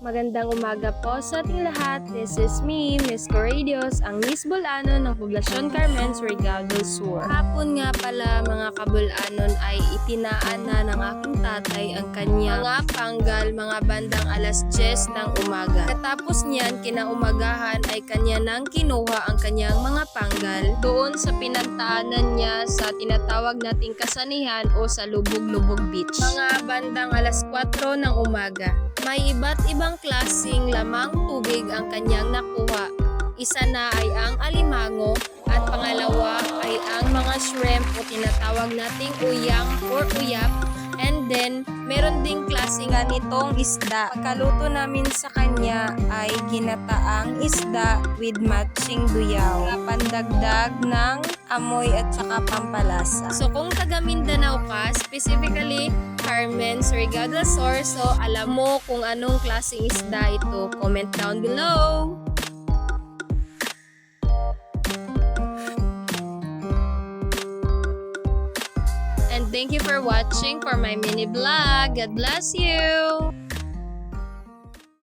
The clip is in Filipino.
Magandang umaga po sa ating lahat. This is me, Miss Corradios, ang Miss Bulanon ng Poblasyon Carmen, Surigao del Sur. Hapon nga pala mga kabulanon ay itinaan na ng aking tatay ang kanyang mga panggal mga bandang alas 10 ng umaga. Katapos niyan, kinaumagahan ay kanya nang kinuha ang kanyang mga panggal doon sa pinagtaanan niya sa tinatawag nating kasanihan o sa Lubog-Lubog Beach. Mga bandang alas 4 ng umaga. May iba't ibang klasing lamang tubig ang kanyang nakuha. Isa na ay ang alimango at pangalawa ay ang mga shrimp o tinatawag nating uyang or uyap. Meron ding klaseng ganitong isda. Pagkaluto namin sa kanya ay ginataang isda with matching duyaw. Pandagdag ng amoy at saka pampalasa. So kung taga Mindanao ka, specifically Carmen, Surigao del Sur, so alam mo kung anong klaseng isda ito. Comment down below! And thank you for watching for my mini vlog. God bless you!